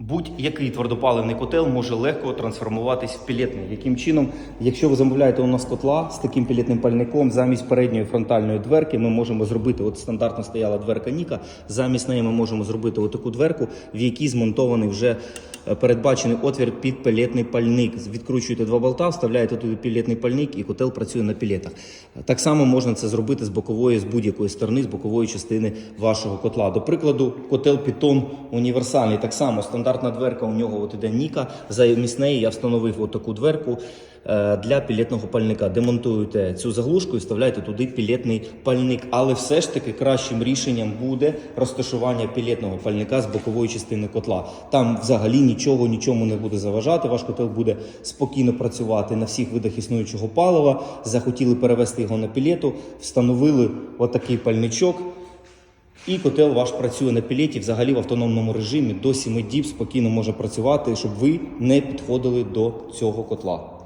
Будь-який твердопаливний котел може легко трансформуватись в пілетний. Яким чином, якщо ви замовляєте у нас котла з таким пілетним пальником, замість передньої фронтальної дверки ми можемо зробити, от стандартно стояла дверка Ніка, замість неї ми можемо зробити отаку дверку, в якій змонтований вже передбачений отвір під пілетний пальник. Відкручуєте два болта, вставляєте туди пілетний пальник і котел працює на пілетах. Так само можна це зробити з бокової, з будь-якої сторони, з бокової частини вашого котла. До прикладу, котел Python універсальний. Так само стандартна дверка у нього от іде Ніка. Замість неї я встановив отаку дверку е, для пілетного пальника. Демонтуєте цю заглушку і вставляєте туди пілетний пальник. Але все ж таки кращим рішенням буде розташування пілетного пальника з бокової частини котла. Там взагалі нічого нічому не буде заважати. Ваш котел буде спокійно працювати на всіх видах існуючого палива. Захотіли перевести його на пілету, встановили отакий пальничок. І котел ваш працює на пілеті взагалі в автономному режимі до 7 діб спокійно може працювати, щоб ви не підходили до цього котла.